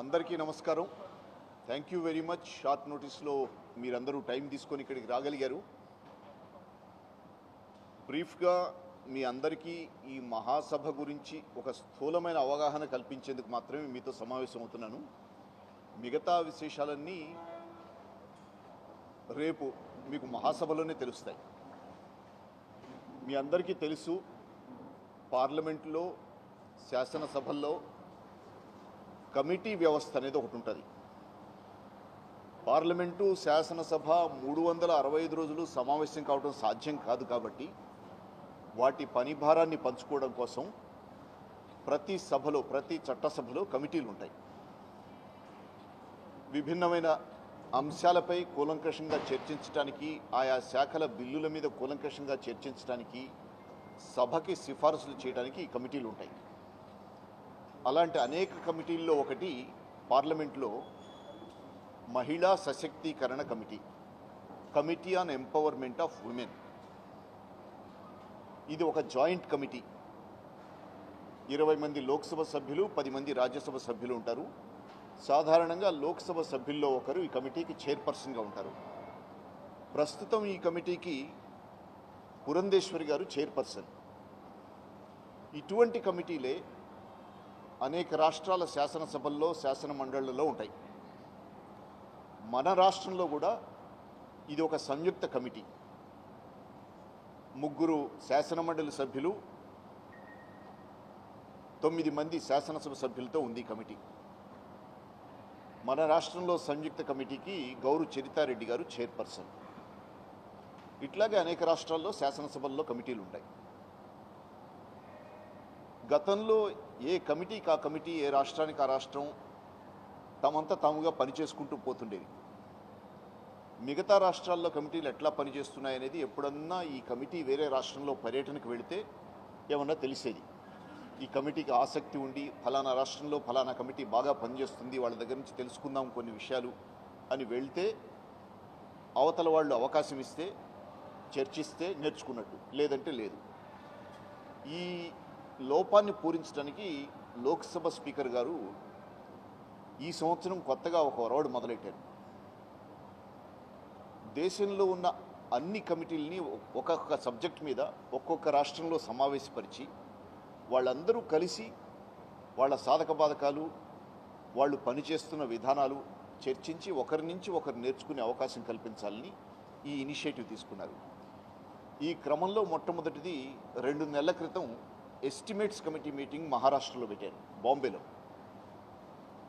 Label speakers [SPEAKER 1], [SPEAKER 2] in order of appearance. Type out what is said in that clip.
[SPEAKER 1] అందరికీ నమస్కారం. Thank you very much short నోటీస్లో మీరందరూ టైం తీసుకొని ఇక్కడికి రాగలిగారు. బ్రీఫ్గా మీ అందరికీ ఈ మహాసభ గురించి ఒక స్థూలమైన అవగాహన కల్పించేందుకు మాత్రమే మీతో సమావేశం అవుతున్నాను మిగతా విశేషాలన్నీ రేపు మీకు మహాసభలోనే తెలుస్తాయి. మీ అందరికీ తెలుసు పార్లమెంట్లో శాసనసభల్లో కమిటీ వ్యవస్థ అనేది ఒకటి ఉంటుంది. పార్లమెంటు శాసనసభ మూడు వందల అరవై ఐదు రోజులు సమావేశం కావడం సాధ్యం కాదు కాబట్టి వాటి పని భారాన్ని పంచుకోవడం కోసం ప్రతి సభలో ప్రతి చట్టసభలో కమిటీలు ఉంటాయి. విభిన్నమైన అంశాలపై కూలంకషంగా చర్చించడానికి ఆయా శాఖల బిల్లుల మీద కూలంకషంగా చర్చించడానికి సభకి సిఫార్సులు చేయడానికి ఈ కమిటీలు ఉంటాయి. అలాంటి అనేక కమిటీల్లో ఒకటి పార్లమెంట్లో మహిళా సశక్తీకరణ committee committee on empowerment of women ఇది ఒక జాయింట్ కమిటీ. ఇరవై మంది లోక్సభ సభ్యులు పది మంది రాజ్యసభ సభ్యులు ఉంటారు. సాధారణంగా లోక్సభ సభ్యుల్లో ఒకరు ఈ కమిటీకి చైర్పర్సన్గా ఉంటారు. ప్రస్తుతం ఈ కమిటీకి పురంధేశ్వరి గారు చైర్పర్సన్. ఇటువంటి కమిటీలే అనేక రాష్ట్రాల శాసనసభల్లో శాసన మండళ్ళలో ఉంటాయి. మన రాష్ట్రంలో కూడా ఇది ఒక సంయుక్త కమిటీ. ముగ్గురు శాసనమండలి సభ్యులు తొమ్మిది మంది శాసనసభ సభ్యులతో ఉంది కమిటీ. మన రాష్ట్రంలో సంయుక్త కమిటీకి గౌరు చరితారెడ్డి గారు చైర్పర్సన్. ఇట్లాగే అనేక రాష్ట్రాల్లో శాసనసభల్లో కమిటీలు ఉంటాయి గతంలో ఏ కమిటీకి ఆ కమిటీ ఏ రాష్ట్రానికి ఆ రాష్ట్రం తమంతా తాముగా పనిచేసుకుంటూ పోతుండేది. మిగతా రాష్ట్రాల్లో కమిటీలు ఎట్లా పనిచేస్తున్నాయనేది ఎప్పుడన్నా ఈ కమిటీ వేరే రాష్ట్రంలో పర్యటనకు వెళితే ఏమన్నా తెలిసేది. ఈ కమిటీకి ఆసక్తి ఉండి ఫలానా రాష్ట్రంలో ఫలానా కమిటీ బాగా పనిచేస్తుంది వాళ్ళ దగ్గర నుంచి తెలుసుకుందాం కొన్ని విషయాలు అని వెళ్తే అవతల వాళ్ళు అవకాశం ఇస్తే చర్చిస్తే నేర్చుకున్నట్టు. లేదంటే లేదు. ఈ లోపాన్ని పూరించడానికి లోక్సభ స్పీకర్ గారు ఈ సంవత్సరం కొత్తగా ఒక ఒరవడు మొదలెట్టారు. దేశంలో ఉన్న అన్ని కమిటీలని ఒక్కొక్క సబ్జెక్ట్ మీద ఒక్కొక్క రాష్ట్రంలో సమావేశపరిచి వాళ్ళందరూ కలిసి వాళ్ళ సాధక బాధకాలు వాళ్ళు పనిచేస్తున్న విధానాలు చర్చించి ఒకరి నుంచి ఒకరు నేర్చుకునే అవకాశం కల్పించాలని ఈ ఇనిషియేటివ్ తీసుకున్నారు. ఈ క్రమంలో మొట్టమొదటిది రెండు నెలల క్రితం ఎస్టిమేట్స్ కమిటీ మీటింగ్ మహారాష్ట్రలో పెట్టారు బాంబేలో